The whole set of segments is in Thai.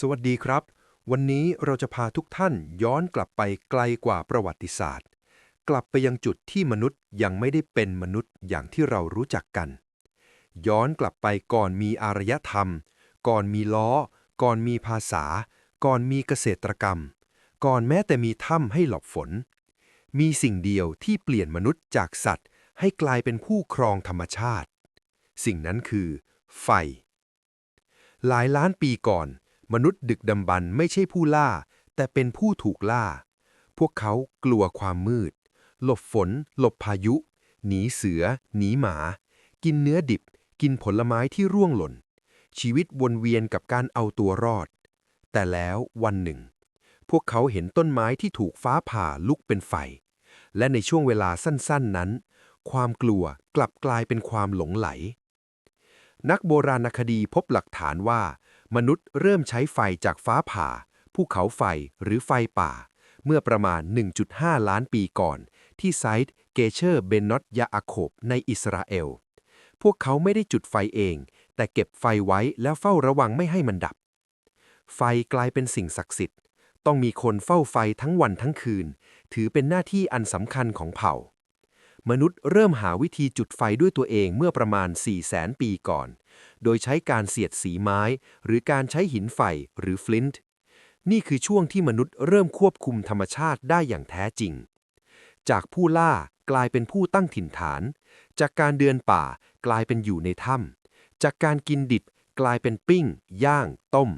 สวัสดีครับ วันนี้เราจะพาทุกท่านย้อนกลับไปไกลกว่าประวัติศาสตร์ กลับไปยังจุดที่มนุษย์ยังไม่ได้เป็นมนุษย์อย่างที่เรารู้จักกัน ย้อนกลับไปก่อนมีอารยธรรม ก่อนมีล้อ ก่อนมีภาษา ก่อนมีเกษตรกรรม ก่อนแม้แต่มีถ้ำให้หลบฝน มีสิ่งเดียวที่เปลี่ยนมนุษย์จากสัตว์ ให้กลายเป็นผู้ครองธรรมชาติ สิ่งนั้นคือ ไฟ หลายล้านปีก่อน มนุษย์ดึกดำบรรพ์ไม่ใช่ผู้ล่า แต่เป็นผู้ถูกล่า พวกเขากลัวความมืด หลบฝน หลบพายุ หนีเสือ หนีหมา กินเนื้อดิบ กินผลไม้ที่ร่วงหล่น ชีวิตวนเวียนกับการเอาตัวรอด แต่แล้ววันหนึ่ง พวกเขาเห็นต้นไม้ที่ถูกฟ้าผ่าลุกเป็นไฟ และในช่วงเวลาสั้นๆนั้น ความกลัวกลับกลายเป็นความหลงไหล นักโบราณคดีพบหลักฐานว่า มนุษย์เริ่มใช้ไฟจากฟ้าผ่า ภูเขาไฟหรือไฟป่า เมื่อประมาณ 1.5 ล้านปีก่อน ที่ไซต์เกเชอร์เบนนอตยาอาโคบในอิสราเอล พวกเขาไม่ได้จุดไฟเอง แต่เก็บไฟไว้แล้วเฝ้าระวังไม่ให้มันดับ ไฟกลายเป็นสิ่งศักดิ์สิทธิ์ ต้องมีคนเฝ้าไฟทั้งวันทั้งคืน ถือเป็นหน้าที่อันสำคัญของเผ่า มนุษย์เริ่มหาวิธีจุดไฟด้วยตัวเองเมื่อประมาณ 4 0 0แสนปีก่อน โดยใช้การเสียดสีไม้ หรือการใช้หินไฟหรือฟลินต์ นี่คือช่วงที่มนุษย์เริ่มควบคุมธรรมชาติได้อย่างแท้จริง จากผู้ล่ากลายเป็นผู้ตั้งถิ่นฐาน จากการเดินป่ากลายเป็นอยู่ในถ้ำจากการกินดิบกลายเป็นปิ้ง ย่าง ต้ม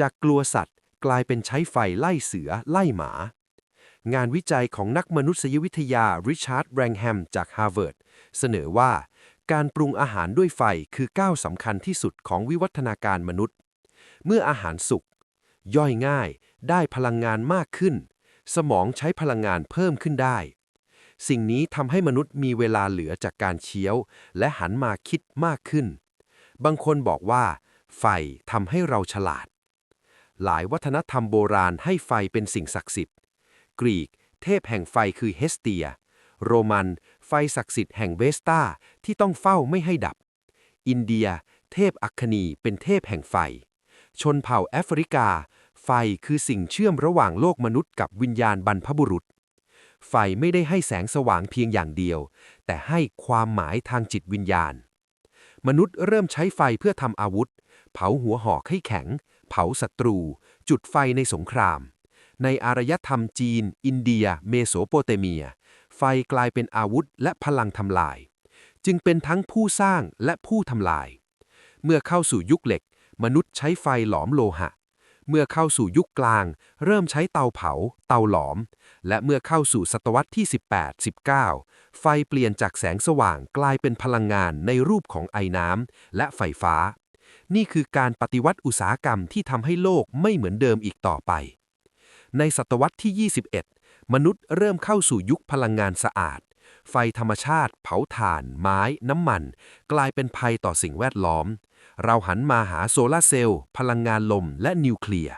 จากกลัวสัตว์ กลายเป็นใช้ไฟไล่เสือไล่หมา งานวิจัยของนักมนุษยวิทยาริชาร์ดแรงแฮมจากฮาร์วาร์ดเสนอว่า การปรุงอาหารด้วยไฟคือก้าวสำคัญที่สุดของวิวัฒนาการมนุษย์ เมื่ออาหารสุก ย่อยง่าย ได้พลังงานมากขึ้น สมองใช้พลังงานเพิ่มขึ้นได้ สิ่งนี้ทำให้มนุษย์มีเวลาเหลือจากการเคี้ยว และหันมาคิดมากขึ้น บางคนบอกว่า ไฟทำให้เราฉลาดหลายวัฒนธรรมโบราณให้ไฟเป็นสิ่งศักดิ์สิทธิ์ กรีก เทพแห่งไฟคือเฮสเตีย โรมัน ไฟศักดิ์สิทธิ์แห่งเวสตาที่ต้องเฝ้าไม่ให้ดับ อินเดีย เทพอัคคีเป็นเทพแห่งไฟ ชนเผ่าแอฟริกา ไฟคือสิ่งเชื่อมระหว่างโลกมนุษย์กับวิญญาณบรรพบุรุษ ไฟไม่ได้ให้แสงสว่างเพียงอย่างเดียว แต่ให้ความหมายทางจิตวิญญาณ มนุษย์เริ่มใช้ไฟเพื่อทำอาวุธ เผาหัวหอกให้แข็ง เผาศัตรู จุดไฟในสงคราม ในอารยธรรมจีน อินเดีย เมโสโปเตเมีย ไฟกลายเป็นอาวุธและพลังทำลาย จึงเป็นทั้งผู้สร้างและผู้ทำลาย เมื่อเข้าสู่ยุคเหล็ก มนุษย์ใช้ไฟหลอมโลหะ เมื่อเข้าสู่ยุคกลาง เริ่มใช้เตาเผา เตาหลอม และเมื่อเข้าสู่ศตวรรษที่ 18-19 ไฟเปลี่ยนจากแสงสว่างกลายเป็นพลังงานในรูปของไอน้ำและไฟฟ้านี่คือการปฏิวัติอุตสาหกรรมที่ทำให้โลกไม่เหมือนเดิมอีกต่อไป ในศตวรรษที่ 21 มนุษย์เริ่มเข้าสู่ยุคพลังงานสะอาด ไฟธรรมชาติ เผาถ่าน ไม้ น้ำมัน กลายเป็นภัยต่อสิ่งแวดล้อม เราหันมาหาโซลาร์เซลล์ พลังงานลมและนิวเคลียร์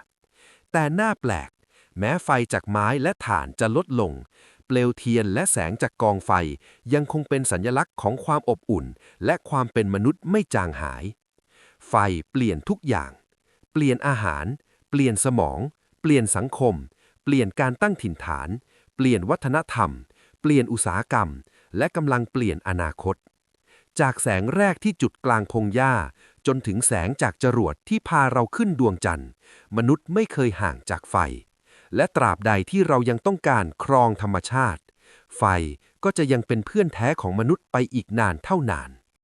แต่น่าแปลก แม้ไฟจากไม้และถ่านจะลดลง เปลวเทียนและแสงจากกองไฟยังคงเป็นสัญลักษณ์ของความอบอุ่น และความเป็นมนุษย์ไม่จางหาย ไฟเปลี่ยนทุกอย่าง เปลี่ยนอาหาร เปลี่ยนสมอง เปลี่ยนสังคม เปลี่ยนการตั้งถิ่นฐาน เปลี่ยนวัฒนธรรม เปลี่ยนอุตสาหกรรม และกำลังเปลี่ยนอนาคต จากแสงแรกที่จุดกลางพงหญ้า จนถึงแสงจากจรวดที่พาเราขึ้นดวงจันทร์ มนุษย์ไม่เคยห่างจากไฟ และตราบใดที่เรายังต้องการครองธรรมชาติ ไฟก็จะยังเป็นเพื่อนแท้ของมนุษย์ไปอีกนานเท่านาน